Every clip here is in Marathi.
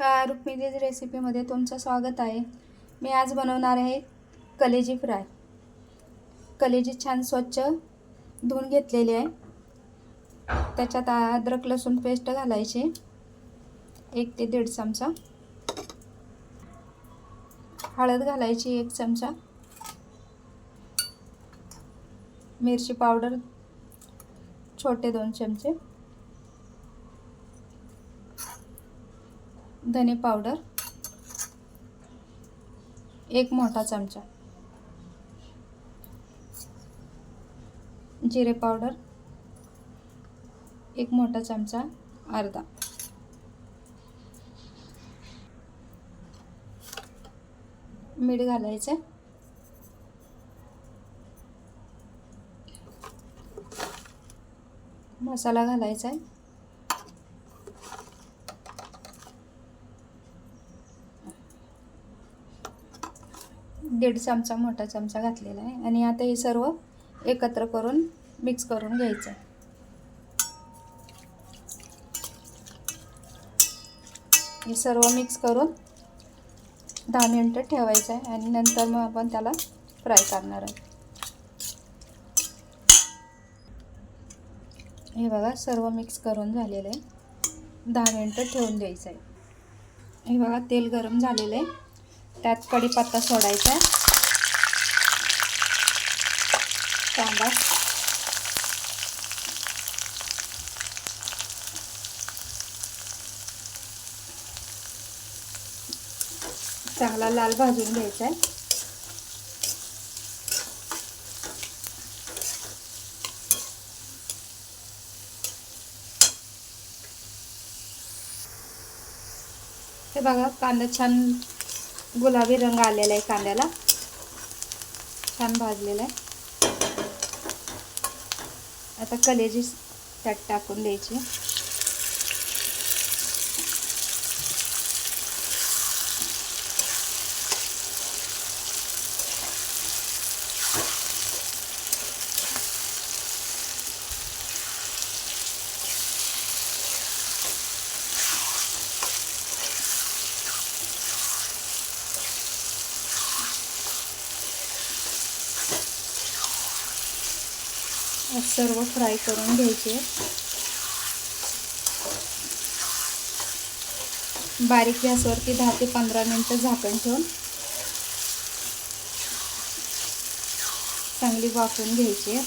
नमस्कार रुक्मिणीज रेसिपीमध्ये तुमचं स्वागत आहे. मी आज बनवणार आहे कलेजी फ्राय. कलेजी छान स्वच्छ धुवून घेतलेली आहे. त्याच्यात अद्रक लसूण पेस्ट घालायची. एक ते दीड चमचा. हळद घालायची एक चमचा. मिरची पावडर छोटे दोन चमचे. धने पावडर एक मोठा चमचा जिरे पावडर एक मोठा चमचा अर्धा. मीठ घालायचं. मसाला घालायचा आहे. दीड चमचा मोठा चमचा घातलेला आहे. आणि आता हे सर्व एकत्र करून मिक्स करून घ्यायचं हे सर्व मिक्स करून दहा मिनटं ठेवायचं आहे आणि नंतर मग आपण त्याला फ्राय करणार आहोत हे बघा सर्व मिक्स करून झालेलं आहे. दहा मिनटं ठेवून द्यायचं आहे. हे बघा तेल गरम झालेलं आहे. त्यात कढीपत्ता सोडायचा आहे. कांदा. चांगला लाल भाजून घ्यायचा आहे. हे बघा कांदा छान गुलाबी रंग आलेला आहे कांद्याला. छान भाजलेला आहे. आता कलेजी त्यात टाकून द्यायची. सर्व फ्राय करून घ्यायचे. बारीक गॅसवरती दहा ते पंधरा मिनटं झाकण ठेवून चांगली वाफून घ्यायची.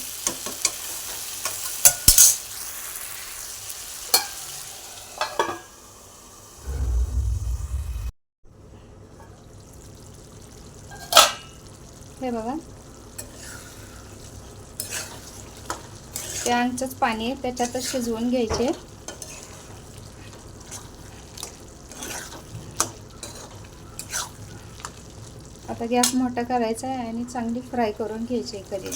हे बघा. त्यांचंच पाणी त्याच्यातच शिजवून घ्यायचे. आता गॅस मोठा करायचा आहे आणि चांगली फ्राय करून घ्यायची कधी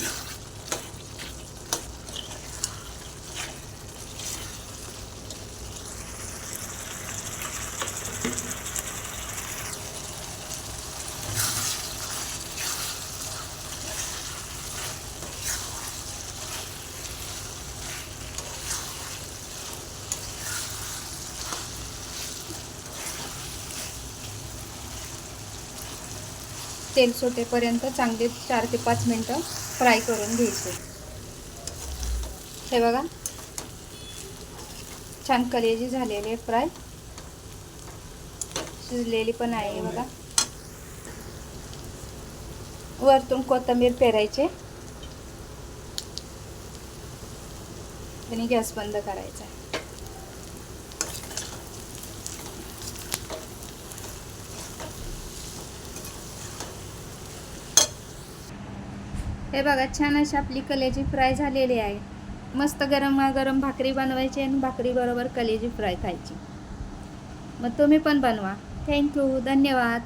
तेल सुटेपर्यंत चांगले चार ते पाच मिनटं फ्राय करून घ्यायचे. हे बघा. छान कलेजी झालेली आहे फ्राय. शिजलेली पण आहे बघा. वरतून कोथिंबीर पेरायचे. आणि गॅस बंद करायचा हे बघा छान अशी आपली कलेजी फ्राय झालेली आहे. मस्त गरम गरम भाकरी बनवायची आणि भाकरीबरोबर कलेजी फ्राय खायची. मग तुम्ही पण बनवा. थँक्यू धन्यवाद.